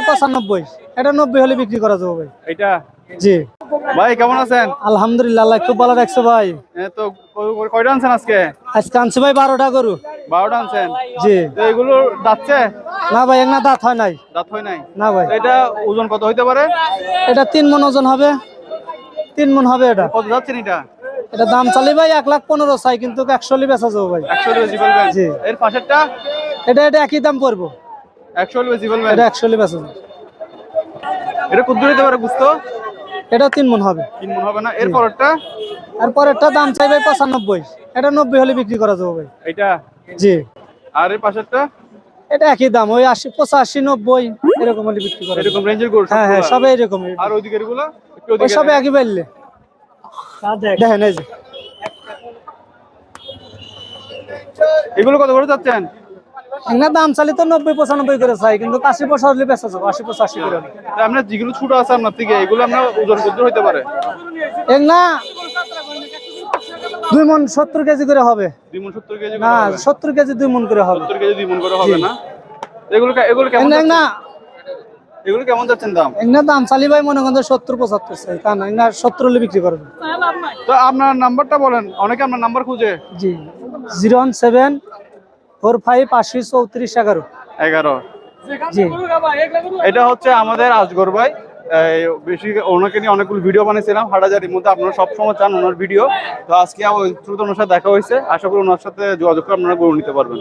ভাই পঁচানব্বই। এটা নব্বই হলে বিক্রি করা যাবে ভাই। এটা জি। ভাই কেমন আছেন? আলহামদুলিল্লাহ খুব ভালো রাখছে ভাই। তো ক- ক- কয়টা আনছেন আজকে? আজকে আনছি ভাই বারোটা গরু। বারোটা আনছেন? জি। তো এগুলো যাচ্ছে না ভাই একটা দাঁত হয় নাই। দাঁত হয় নাই? না ভাই। এটা ওজন কত হইতে পারে? এটা তিন মন ওজন হবে। তিন মন হবে এটা। কত যাচ্ছেন এটা? এটা দাম চালি ভাই এক লাখ পনেরো চাই কিন্তু একশো বেচা যাব ভাই। একশো বেশি জি। এর পাশেরটা? এটা এটা একই দাম পড়ব। একশো বেশি বলবেন? এটা একশো হলে এটা কত হইতে পারে বুঝতো? এটা তিন মন হবে। তিন মন হবে না? এর পরেরটা? আর পরেরটা দাম চাই ভাই পঁচানব্বই। এটা নব্বই হলে বিক্রি করা যাবে ভাই। এটা জি। আর এর পাশেরটা? এটা একই দাম ওই আশি পঁচাশি নব্বই এরকম হলে বিক্রি করা এরকম রেঞ্জের গরু হ্যাঁ হ্যাঁ? সবাই এরকম। আর ওইদিকে এগুলো একটু ওইদিকে সবে একই বেললে। দেখেন এই যে। এগুলো কত করে যাচ্ছেন? এখানে দাম চালি তো নব্বই পঁচানব্বই করে চাই কিন্তু আশি পয়সা হলে বেচা যাব আশি পঁচাশি করে আপনার যেগুলো ছোট আছে আপনার থেকে এগুলো আপনার ওজন হইতে পারে? না দুই মন সত্তর কেজি করে হবে। দুই মন সত্তর কেজি না সত্তর কেজি দুই মন করে হবে। সত্তর কেজি দুই মন করে হবে না? এগুলো এগুলো কেমন না এগুলো কেমন যাচ্ছেন দাম? দাম চালি ভাই মনে করেন সত্তর পঁচাত্তর চাই তা না সত্তর হলে বিক্রি করবে। তো আপনার নাম্বারটা বলেন অনেকে আপনার নাম্বার খুঁজে। জি zero one seven four five আশি চৌত্রিশ এগারো। এগারো। জি। এটা হচ্ছে আমাদের আজগর ভাই। বেশি ওনাকে নিয়ে অনেকগুলো ভিডিও বানিয়েছিলাম হাটাজারির মধ্যে। আপনারা সবসময় চান ওনার ভিডিও। তো আজকে ওই থ্রুতে ওনার সাথে দেখা হয়েছে। আশা করি ওনার সাথে যোগাযোগ করে আপনারা গড়ে নিতে পারবেন।